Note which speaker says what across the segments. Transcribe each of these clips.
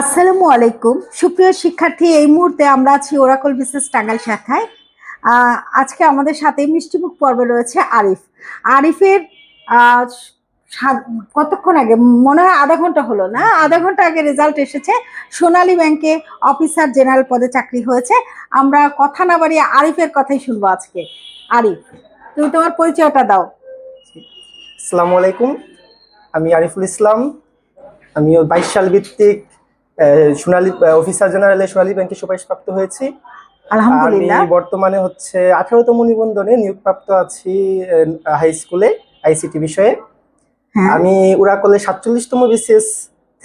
Speaker 1: আসসালামু আলাইকুম। সুপ্রিয় শিক্ষার্থী, এই মুহূর্তে আমরা আছি ওরাকল বিশেষ টাঙ্গাইল শাখায়। আজকে আমাদের সাথে মিষ্টিমুখ পর্বে রয়েছে আরিফ। আরিফের কতক্ষণ আগে? মনে হয় আধা ঘণ্টা হলো না? আধা ঘণ্টা আগে রেজাল্ট এসেছে। সোনালী ব্যাংকে অফিসার জেনারেল পদে চাকরি হয়েছে। আমরা কথা না বাড়িয়ে আরিফের কথাই শুনব আজকে। আরিফ, তুমি তোমার পরিচয়টা দাও।
Speaker 2: আসসালামু আলাইকুম। আমি আরিফুল ইসলাম। আমি বাইশ সাল ভিত্তিক সোনালী অফিসার জেনারেলে সোনালী ব্যাংকে সুপারিশপ্রাপ্ত হয়েছি। আমি বর্তমানে হচ্ছে আঠারোতম নিবন্ধনে নিয়োগপ্রাপ্ত আছি হাই স্কুলে আইসিটি বিষয়ে।
Speaker 1: হ্যাঁ।
Speaker 2: আমি উড়াকলে সাতচল্লিশতম বিসিএস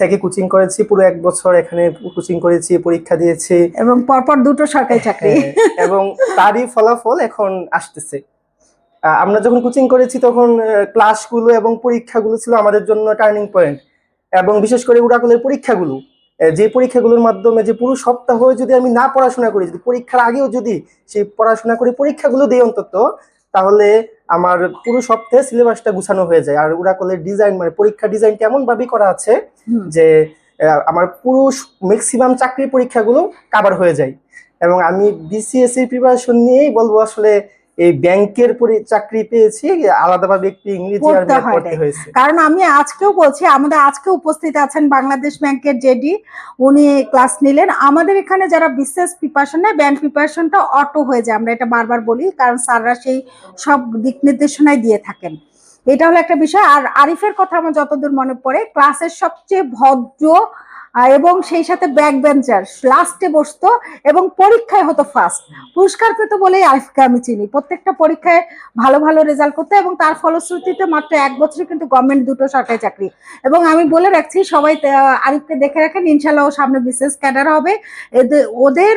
Speaker 2: থেকে কোচিং করেছি পুরো এক বছর এখানে কোচিং করেছি পরীক্ষা দিয়েছি।
Speaker 1: এবং পরপর দুটো সরকারি চাকরি।
Speaker 2: হ্যাঁ, এবং তারই ফলাফল এখন আসতেছে। আমরা যখন কোচিং করেছি তখন ক্লাসগুলো এবং পরীক্ষাগুলো ছিল আমাদের জন্য টার্নিং পয়েন্ট। এবং বিশেষ করে উড়াকলের পরীক্ষাগুলো। যে পরীক্ষাগুলোর মাধ্যমে যে পুরো সপ্তাহ যদি আমি না পড়াশোনা করি যদি পরীক্ষার আগেও যদি সেই পড়াশোনা করে পরীক্ষাগুলো দিই অন্তত তাহলে আমার পুরো সপ্তাহে সিলেবাসটা গুছানো হয়ে যায়। আর ওরা উড়াকলের ডিজাইন মানে পরীক্ষা ডিজাইন কেমন ভাবে করা আছে যে আমার পুরো ম্যাক্সিমাম চাকরির পরীক্ষাগুলো কাভার হয়ে যায়। এবং আমি বিসিএস এর প্রিপারেশন নিয়েই বলব আসলে এই ব্যাংকের পরি- চাকরি পেয়েছি আলাদাভাবে একটু ইংরেজি আর
Speaker 1: পড়তে হয়।
Speaker 2: হয়েছে।
Speaker 1: কারণ আমি আজকেও বলছি আমাদের আজকে উপস্থিত আছেন বাংলাদেশ ব্যাংকের জেডি উনি ক্লাস নিলেন। আমাদের এখানে যারা বিশেষ প্রিপারেশন নেয় ব্যাংক প্রিপারেশনটা অটো হয়ে যায় আমরা এটা বারবার বলি কারণ স্যাররা সেই সব দিক নির্দেশনায় দিয়ে থাকেন। এটা হলো একটা বিষয়। আর আরিফের কথা আমার যতদূর মনে পড়ে ক্লাসের সবচেয়ে ভদ্র এবং সেই সাথে ব্যাক বেঞ্চার লাস্টে বসতো এবং পরীক্ষায় হতো ফার্স্ট পুরস্কার পেতো বলেই আরিফকে আমি চিনি। প্রত্যেকটা পরীক্ষায় ভালো ভালো রেজাল্ট করতো এবং তার ফলশ্রুতিতে মাত্র এক বছরে কিন্তু গভর্নমেন্ট দুটো সরকারি চাকরি। এবং আমি বলে রাখছি, সবাই আরিফকে দেখে রাখেন ইনশাল্লাহ ও সামনে বিশেষ ক্যাডার হবে। ওদের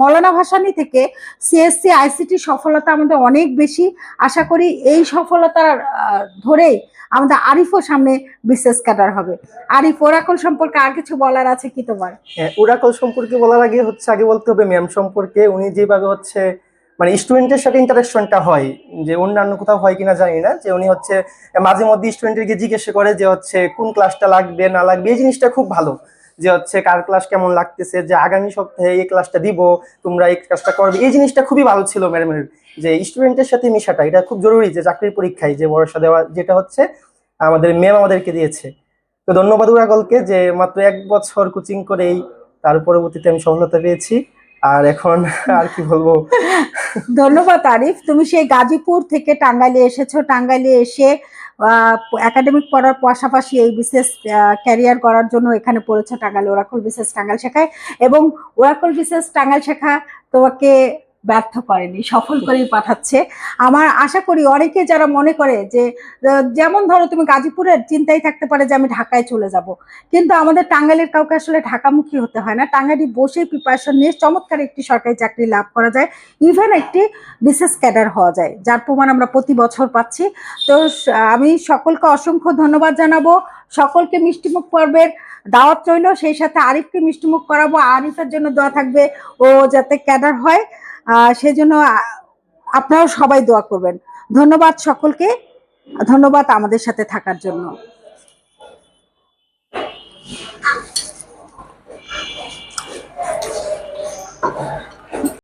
Speaker 1: মৌলানা ভাসানি থেকে সিএসসি আইসিটি সফলতা আমাদের অনেক বেশি। আশা করি এই সফলতার ধরেই আমাদের আরিফও সামনে বিশেষ ক্যাডার হবে। আরিফ ওরাকল সম্পর্কে আর কিছু বলার আছে কি তোমার?
Speaker 2: হ্যাঁ, ওরাকল সম্পর্কে বলার আগে হচ্ছে আগে বলতে হবে ম্যাম সম্পর্কে। উনি যেভাবে হচ্ছে মানে স্টুডেন্টের সাথে ইন্টারাকশনটা হয় যে অন্যান্য কোথাও হয় কিনা জানি না যে উনি হচ্ছে মাঝে মধ্যে স্টুডেন্টকে জিজ্ঞেস করে যে হচ্ছে কোন ক্লাসটা লাগবে না লাগবে এই জিনিসটা খুব ভালো। যে হচ্ছে কার ক্লাস কেমন লাগতেছে যে আগামী সপ্তাহে এই ক্লাসটা দিব তোমরা এই ক্লাসটা করবে। এই জিনিসটা খুবই ভালো ছিল ম্যাডামের যে স্টুডেন্টের সাথে মিশাটা এটা খুব জরুরি যে চাকরির পরীক্ষায় যে ভরসা দেওয়া যেটা হচ্ছে আমাদের ম্যাম আমাদেরকে দিয়েছে। তো ধন্যবাদ উরাগলকে যে মাত্র এক বছর কোচিং করেই তার পরবর্তীতে আমি সফলতা পেয়েছি। আর এখন আর কি বলব?
Speaker 1: ধন্যবাদ, আরিফ। তুমি সেই গাজীপুর থেকে টাঙ্গাইলে এসেছ। টাঙ্গাইলে এসে একাডেমিক পড়ার পাশাপাশি এই বিশেষ ক্যারিয়ার করার জন্য এখানে পড়েছো টাঙ্গাইল, ওরাকল বিশেষ টাঙ্গাইল শেখায়। এবং ওরাকল বিশেষ টাঙ্গাইল শেখা তোমাকে ব্যর্থ করেনি সফল করেই পাঠাচ্ছে। আমার আশা করি অনেকে যারা মনে করে যে যেমন ধরো তুমি গাজীপুরের চিন্তাই থাকতে পারে যে আমি ঢাকায় চলে যাব। কিন্তু আমাদের টাঙ্গাইলের কাউকে আসলে ঢাকামুখী হতে হয় না। টাঙ্গাইলে বসে প্রিপারেশন নিয়ে চমৎকার একটি সরকারি চাকরি লাভ করা যায়। ইভেন একটি বিশেষ ক্যাডার হওয়া যায় যার প্রমাণ আমরা প্রতি বছর পাচ্ছি। তো আমি সকলকে অসংখ্য ধন্যবাদ জানাব। সকলকে মিষ্টিমুখ পর্বের দাওয়াত রইল। সেই সাথে আরিফকে মিষ্টিমুখ করাবো। আরিফের জন্য দোয়া থাকবে ও যাতে ক্যাডার হয়। সেজন্য আপনারাও সবাই দোয়া করবেন। ধন্যবাদ সকলকে ধন্যবাদ আমাদের সাথে থাকার জন্য।